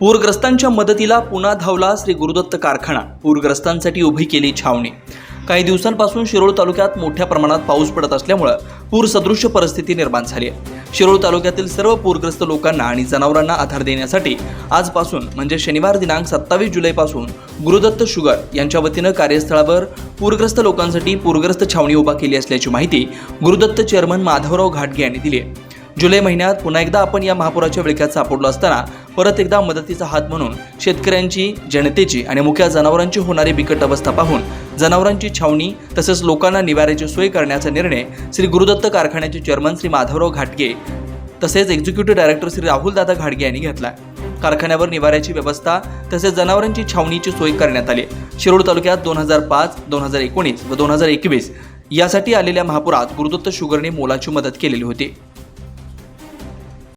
पूरग्रस्तांच्या मदतीला पुन्हा धावला श्री गुरुदत्त कारखाना. पूरग्रस्तांसाठी उभी केली छावणी. काही दिवसांपासून शिरोळ तालुक्यात मोठ्या प्रमाणात पाऊस पडत असल्यामुळं पूरसदृश्य परिस्थिती निर्माण झाली आहे. शिरोळ तालुक्यातील सर्व पूरग्रस्त लोकांना आणि जनावरांना आधार देण्यासाठी आजपासून म्हणजे शनिवार दिनांक सत्तावीस जुलैपासून गुरुदत्त शुगर यांच्या वतीनं कार्यस्थळावर पूरग्रस्त लोकांसाठी पूरग्रस्त छावणी उभा केली असल्याची माहिती गुरुदत्त चेअरमन माधवराव घाटगे यांनी दिली आहे. जुलै महिन्यात पुन्हा एकदा आपण या महापुराच्या विळख्यात सापडलो असताना परत एकदा मदतीचा हात म्हणून शेतकऱ्यांची जनतेची आणि मुख्या जनावरांची होणारी बिकट अवस्था पाहून जनावरांची छावणी तसेच लोकांना निवाऱ्याची सोय करण्याचा निर्णय श्री गुरुदत्त कारखान्याचे चेअरमन श्री माधवराव घाटगे तसेच एक्झिक्युटिव्ह डायरेक्टर श्री राहुलदादा घाटगे यांनी घेतला. कारखान्यावर निवाऱ्याची व्यवस्था तसेच जनावरांची छावणीची सोय करण्यात आली. शिरोड तालुक्यात दोन हजार पाच दोन हजार एकोणीस व दोन हजार एकवीस यासाठी आलेल्या महापुरात गुरुदत्त शुगरने मोलाची मदत केलेली होती.